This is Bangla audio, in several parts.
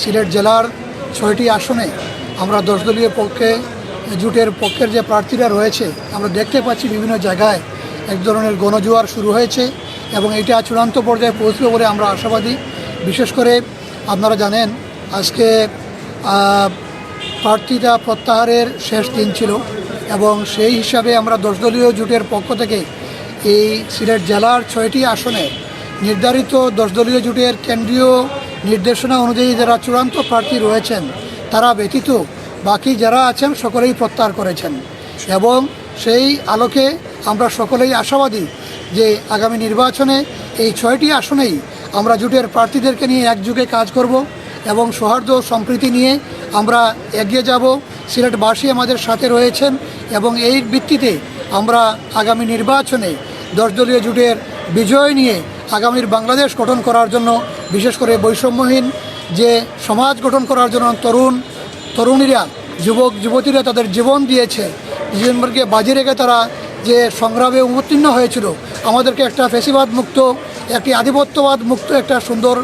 সিলেট জেলার ছয়টি আসনে আমরা দশদলীয় পক্ষে, জুটের পক্ষের যে প্রার্থীরা রয়েছে, আমরা দেখতে পাচ্ছি বিভিন্ন জায়গায় এক ধরনের গণজোয়ার শুরু হয়েছে এবং এটা চূড়ান্ত পর্যায়ে পৌঁছবে বলে আমরা আশাবাদী। বিশেষ করে আপনারা জানেন, আজকে প্রার্থীরা প্রত্যাহারের শেষ দিন ছিল এবং সেই হিসাবে আমরা দশদলীয় জোটের পক্ষ থেকে এই সিলেট জেলার ছয়টি আসনে নির্ধারিত দশদলীয় জোটের কেন্দ্রীয় নির্দেশনা অনুযায়ী যারা চূড়ান্ত প্রার্থী রয়েছেন, তারা ব্যতীত বাকি যারা আছেন সকলেই প্রত্যাহার করেছেন। এবং সেই আলোকে আমরা সকলেই আশাবাদী যে আগামী নির্বাচনে এই ছয়টি আসনেই আমরা জুটের প্রার্থীদেরকে নিয়ে একযুগে কাজ করব এবং সৌহার্দ্য সম্প্রীতি নিয়ে আমরা এগিয়ে যাব। সিলেটবাসী আমাদের সাথে রয়েছেন এবং এই ভিত্তিতে আমরা আগামী নির্বাচনে দশদলীয় জুটের বিজয় নিয়ে আগামীর বাংলাদেশ গঠন করার জন্য বিশেষ করে বৈষম্যহীন যে সমাজ গঠন করার জন্য তরুণ, তরুণীরা, যুবক, যুবতীরা তাদের জীবন দিয়েছে। জীবনকে বাজি রেখে তারা যে সংগ্রামে উত্তীর্ণ হয়েছিল, আমাদেরকে একটা ফেসিবাদ মুক্ত একটি আধিপত্যবাদ মুক্ত একটা সুন্দর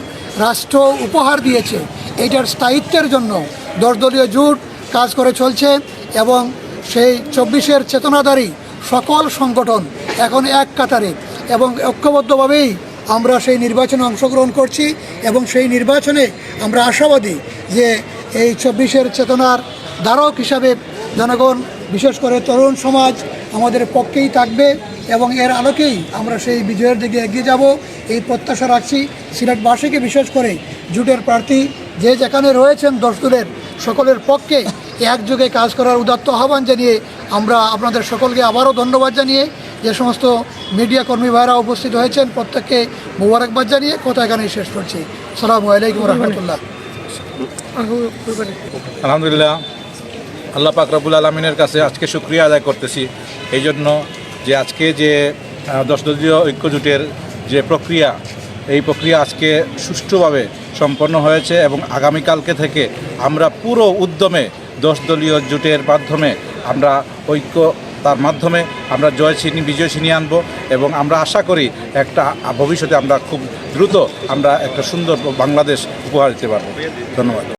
রাষ্ট্র উপহার দিয়েছে। এইটার স্থায়িত্বের জন্য দশদলীয় জোট কাজ করে চলছে এবং সেই চব্বিশের চেতনাধারী সকল সংগঠন এখন এক কাতারে এবং ঐক্যবদ্ধভাবেই আমরা সেই নির্বাচনে অংশগ্রহণ করছি এবং সেই নির্বাচনে আমরা আশাবাদী যে এই চব্বিশের চেতনার ধারক হিসাবে জনগণ, বিশেষ করে তরুণ সমাজ আমাদের পক্ষেই থাকবে এবং এর আলোকেই আমরা সেই বিজয়ের দিকে এগিয়ে যাব। এই প্রত্যাশা রাখছি। সিলেটবাসীকে বিশেষ করে জুটের প্রার্থী যে যেখানে রয়েছেন দশদূরের সকলের পক্ষে একযোগে কাজ করার উদাত্ত আহ্বান জানিয়ে আমরা আপনাদের সকলকে আবারও ধন্যবাদ জানিয়ে যে সমস্ত মিডিয়া কর্মী ভাইরা উপস্থিত হয়েছেন প্রত্যেককে মোবারকবাদ জানিয়ে কথা এখানেই শেষ করছি। সালামু আলাইকুম রহমতুল্লাহ। আলহামদুলিল্লাহ। আল্লাহ পাক রবুল আলমিনের কাছে আজকে শুক্রিয়া আদায় করতেছি। এই জন্য যে আজকে যে আহ, দশদলীয় ঐক্যজোটের যে প্রক্রিয়া এই প্রক্রিয়া আজকে সুষ্ঠুভাবে সম্পন্ন হয়েছে এবং আগামীকালকে থেকে আমরা পুরো উদ্যমে দশদলীয় জোটের মাধ্যমে আমরা ঐক্য তার মাধ্যমে আমরা জয় ছিনি বিজয় ছিনিয়ে আনব এবং আমরা আশা করি একটা ভবিষ্যতে আমরা খুব দ্রুত আমরা একটা সুন্দর বাংলাদেশ উপহার দিতে পারব। ধন্যবাদ।